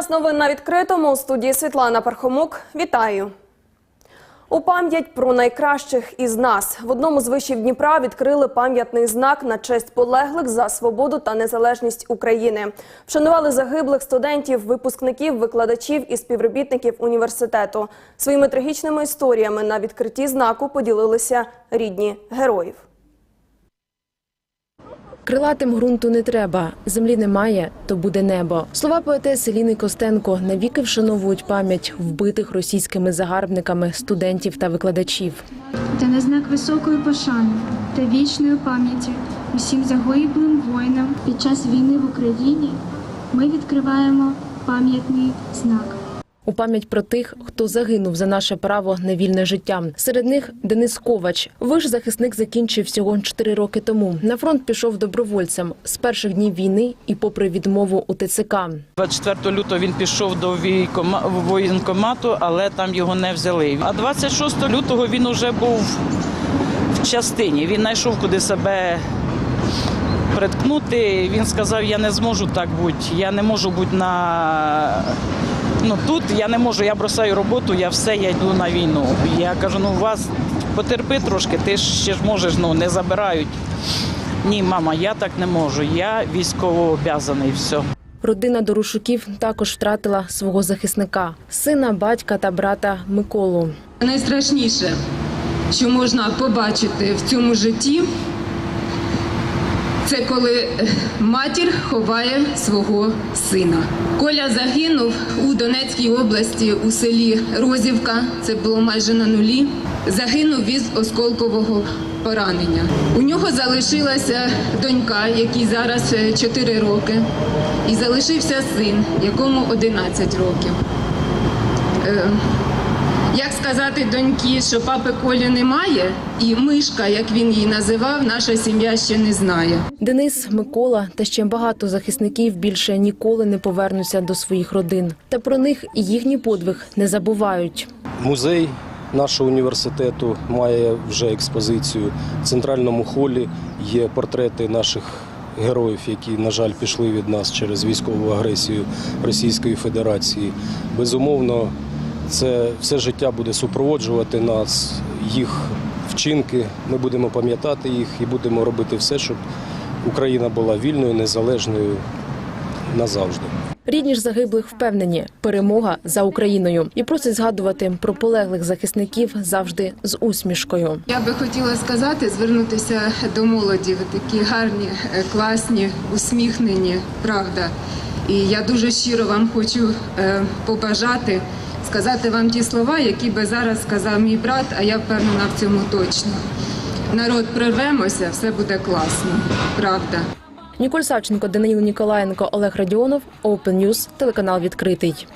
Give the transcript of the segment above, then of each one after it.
Час новин на відкритому у студії Світлана Пархомук. Вітаю. У пам'ять про найкращих із нас в одному з вишів Дніпра відкрили пам'ятний знак на честь полеглих за свободу та незалежність України. Вшанували загиблих студентів, випускників, викладачів і співробітників університету. Своїми трагічними історіями на відкритті знаку поділилися рідні героїв. Крилатим ґрунту не треба, землі немає, то буде небо. Слова поетеси Ліни Костенко навіки вшановують пам'ять вбитих російськими загарбниками студентів та викладачів. Та на знак високої пошани та вічної пам'яті усім загиблим воїнам під час війни в Україні ми відкриваємо пам'ятний знак. У пам'ять про тих, хто загинув за наше право на вільне життя. Серед них Денис Ковач. Виш захисник закінчив всього 4 роки тому. На фронт пішов добровольцем з перших днів війни і попри відмову у ТЦК. 24 лютого він пішов до воєнкомату, але там його не взяли. А 26 лютого він вже був в частині. Він знайшов куди себе приткнути. Він сказав: я не зможу так бути, я не можу бути на. Ну тут я не можу, я бросаю роботу, я все, я йду на війну. Я кажу, ну вас потерпи трошки, ти ж ще ж можеш, ну не забирають. Ні, мама, я так не можу. Я військово обязаний. Все. Родина Дорошуків також втратила свого захисника сина, батька та брата Миколу. Найстрашніше, що можна побачити в цьому житті, це коли е, матір ховає свого сина. Коля загинув у Донецькій області у селі Розівка. Це було майже на нулі. Загинув від осколкового поранення. У нього залишилася донька, якій зараз 4 роки, і залишився син, якому 11 років. Сказати доньки, що папи Колі немає, і мишка, як він її називав, наша сім'я ще не знає. Денис, Микола та ще багато захисників більше ніколи не повернуться до своїх родин. Та про них і їхній подвиг не забувають. Музей нашого університету має вже експозицію. В центральному холі є портрети наших героїв, які, на жаль, пішли від нас через військову агресію Російської Федерації. Безумовно, це все життя буде супроводжувати нас, їх вчинки. Ми будемо пам'ятати їх і будемо робити все, щоб Україна була вільною, незалежною назавжди. Рідні ж загиблих впевнені, перемога за Україною і просять згадувати про полеглих захисників завжди з усмішкою. Я би хотіла сказати, звернутися до молоді. Ви такі гарні, е, класні, усміхнені, правда. І я дуже щиро вам хочу е, побажати сказати вам ті слова, які би зараз сказав мій брат, а я впевнена в цьому точно. Народ, прорвемося, все буде класно, правда. Ніколь Савченко, Даниїл Ніколаєнко, Олег Радіонов, Open News, телеканал відкритий.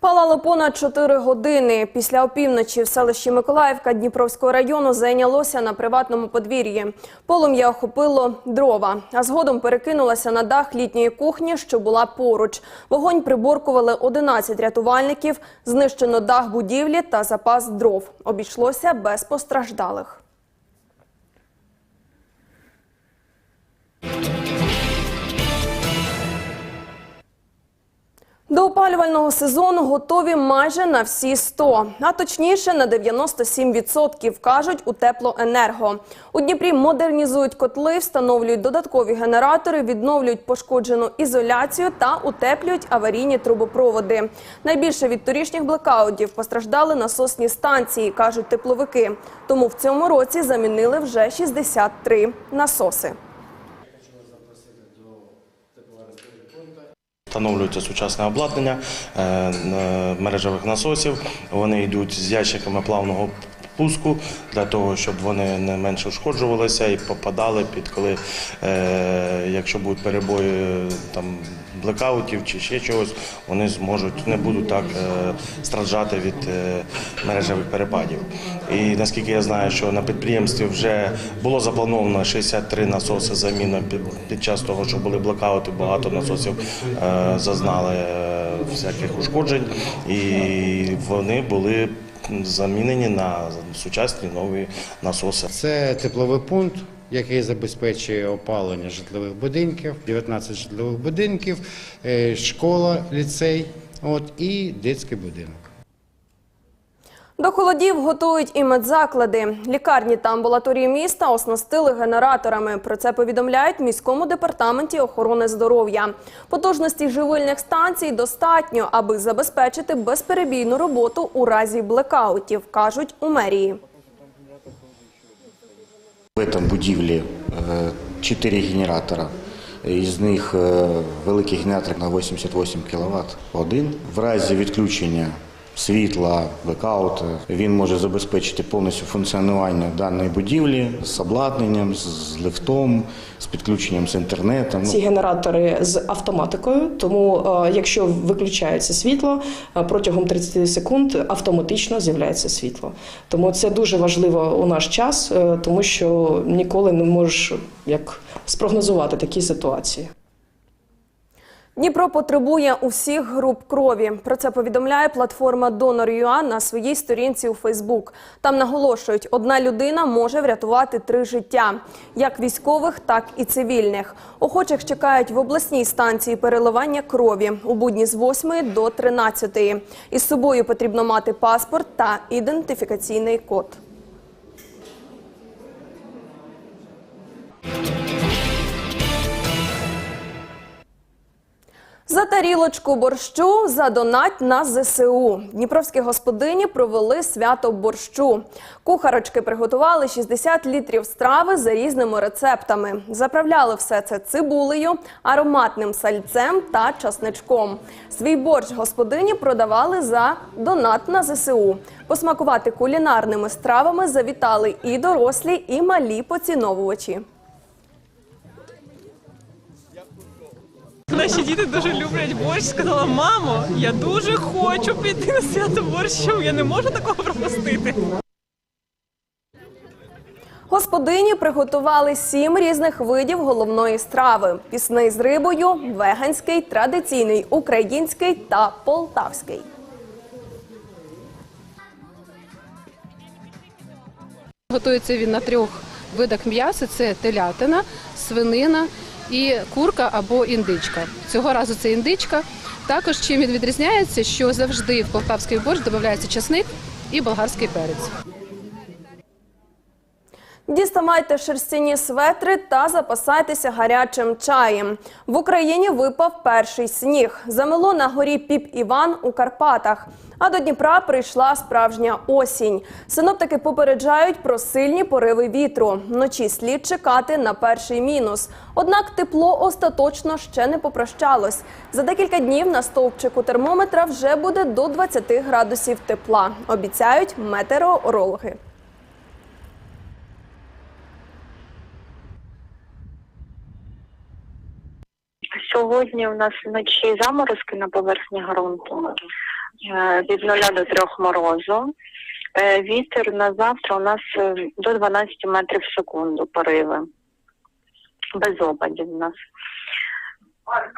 Палало понад 4 години. Після опівночі в селищі Миколаївка Дніпровського району зайнялося на приватному подвір'ї. Полум'я охопило дрова, а згодом перекинулося на дах літньої кухні, що була поруч. Вогонь приборкували 11 рятувальників, знищено дах будівлі та запас дров. Обійшлося без постраждалих. Опалювального сезону готові майже на всі 100, а точніше на 97%, кажуть у теплоенерго. У Дніпрі модернізують котли, встановлюють додаткові генератори, відновлюють пошкоджену ізоляцію та утеплюють аварійні трубопроводи. Найбільше від торішніх блекаутів постраждали насосні станції, кажуть тепловики. Тому в цьому році замінили вже 63 насоси. Встановлюється сучасне обладнання е, мережевих насосів. Вони йдуть з ящиками плавного пуску для того, щоб вони не менше ушкоджувалися і попадали під коли, е, якщо будуть перебої там блекаутів чи ще чогось, вони зможуть не будуть так е, страждати від е, мережевих перепадів. І наскільки я знаю, що на підприємстві вже було заплановано 63 насоси заміна під, під час того, що були блекаути, багато насосів е, зазнали е, всяких ушкоджень, і вони були замінені на сучасні нові насоси. Це тепловий пункт який забезпечує опалення житлових будинків, 19 житлових будинків, е, школа, ліцей от, і дитячий будинок. До холодів готують і медзаклади. Лікарні та амбулаторії міста оснастили генераторами. Про це повідомляють міському департаменті охорони здоров'я. Потужності живильних станцій достатньо, аби забезпечити безперебійну роботу у разі блекаутів, кажуть у мерії. В этом будівлі е, чотири генератора. Із них е, великий генератор на 88 кВт один. В разі відключення світла, блекауту, він може забезпечити повністю функціонування даної будівлі з обладнанням, з- лифтом, з підключенням з інтернетом. Ці генератори з автоматикою, тому е, якщо виключається світло, е, протягом 30 секунд автоматично з'являється світло. Тому це дуже важливо у наш час, е, тому що ніколи не можеш як спрогнозувати такі ситуації. Дніпро потребує усіх груп крові. Про це повідомляє платформа Donor.ua на своїй сторінці у Фейсбук. Там наголошують, одна людина може врятувати три життя, як військових, так і цивільних. Охочих чекають в обласній станції переливання крові у будні з 8 до 13. Із собою потрібно мати паспорт та ідентифікаційний код. За тарілочку борщу задонать на ЗСУ. Дніпровські господині провели свято борщу. Кухарочки приготували 60 літрів страви за різними рецептами. Заправляли все це цибулею, ароматним сальцем та часничком. Свій борщ господині продавали за донат на ЗСУ. Посмакувати кулінарними стравами завітали і дорослі, і малі поціновувачі. Наші діти дуже люблять борщ. Сказала, мамо, я дуже хочу піти на свято борщу. Я не можу такого пропустити. Господині приготували сім різних видів головної страви: пісний з рибою, веганський, традиційний український та полтавський. Готується він на трьох видах м'яса: це телятина, свинина і курка або індичка. Цього разу це індичка. Також чим він відрізняється, що завжди в полтавський борщ додається часник і болгарський перець. Діставайте шерстяні светри та запасайтеся гарячим чаєм. В Україні випав перший сніг. Замело на горі Піп Іван у Карпатах. А до Дніпра прийшла справжня осінь. Синоптики попереджають про сильні пориви вітру. Вночі слід чекати на перший мінус. Однак тепло остаточно ще не попрощалось. За декілька днів на стовпчику термометра вже буде до 20 градусів тепла. Обіцяють метеорологи. Сьогодні у нас вночі заморозки на поверхні ґрунту е, від 0 до 3 морозу. Е, Вітер на завтра у нас е, до 12 метрів в секунду пориви. Без опадів у нас.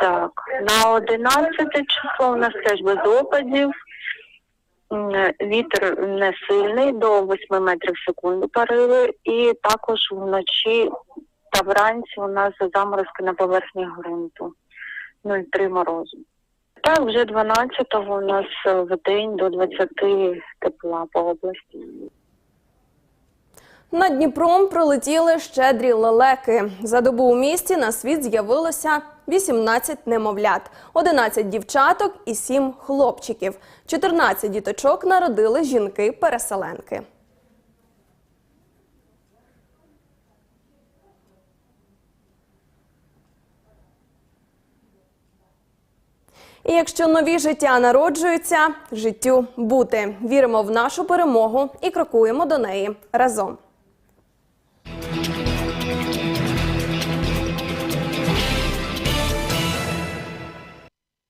Так, на 11 число у нас теж без опадів. Вітер не сильний, до 8 метрів в секунду пориви. І також вночі та вранці у нас заморозки на поверхні ґрунту. 0,3 морозу. Так, вже 12-го у нас в день до 20 тепла по області. Над Дніпром пролетіли щедрі лелеки. За добу у місті на світ з'явилося 18 немовлят, 11 дівчаток і 7 хлопчиків. 14 діточок народили жінки-переселенки. І якщо нові життя народжуються, життю бути. Віримо в нашу перемогу і крокуємо до неї разом.